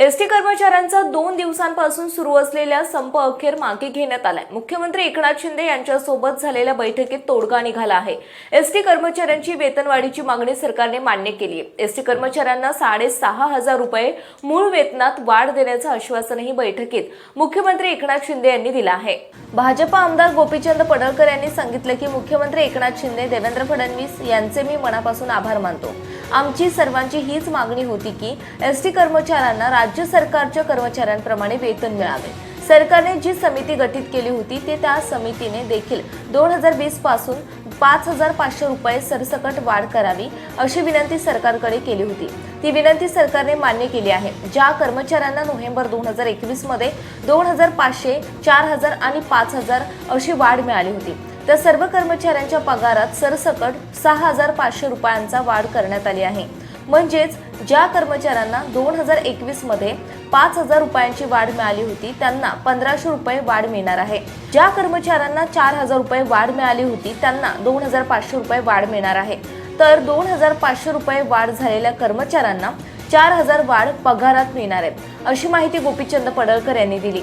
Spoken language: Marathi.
ST कर्मचाऱ्यांचा दोन दिवसांपासून सुरू असलेला संप अखेर मागे घेण्यात आलाय. मुख्यमंत्री एकनाथ शिंदे यांच्यासोबत झालेल्या बैठकीत तोडगा निघाला आहे. एसटी कर्मचाऱ्यांची वेतनवाढीची मागणी सरकारने मान्य केली आहे. एसटी कर्मचाऱ्यांना साडेसहा हजार रुपये मूळ वेतनात वाढ देण्याचं आश्वासनही बैठकीत मुख्यमंत्री एकनाथ शिंदे यांनी दिलं आहे. भाजपा आमदार गोपीचंद पडळकर यांनी सांगितलं की मुख्यमंत्री एकनाथ शिंदे देवेंद्र फडणवीस यांचे मी मनापासून आभार मानतो. आमची सर्वांची हीच मागणी होती की एस टी कर्मचाऱ्यांना राज्य सरकारच्या कर्मचाऱ्यांप्रमाणे वेतन मिळावे. सरकारने जी समिती गठीत केली होती ते त्या समितीने देखील दोन हजार वीसपासून पाच हजार पाचशे रुपये सरसकट वाढ करावी अशी विनंती सरकारकडे केली होती. ती विनंती सरकारने मान्य केली आहे. ज्या कर्मचाऱ्यांना नोव्हेंबर दोन हजार एकवीसमध्ये दोन हजार पाचशे चार हजार आणि पाच हजार अशी वाढ मिळाली होती. त्या सर्व कर्मचाऱ्यांच्या पगारात सरसकट सहा हजार पाचशे रुपयांचा वाढ करण्यात आली आहे. म्हणजेच ज्या कर्मचाऱ्यांना दोन हजार एकवीसमध्ये पाच हजार रुपयांची वाढ मिळाली होती त्यांना पंधराशे रुपये वाढ मिळणार आहे. ज्या कर्मचाऱ्यांना चार हजार रुपये वाढ मिळाली होती त्यांना दोन हजार पाचशे रुपये वाढ मिळणार आहे. तर दोन हजार पाचशे रुपये वाढ झालेल्या कर्मचाऱ्यांना चार हजार वाढ पगारात मिळणार आहे अशी माहिती गोपीचंद पडळकर यांनी दिली.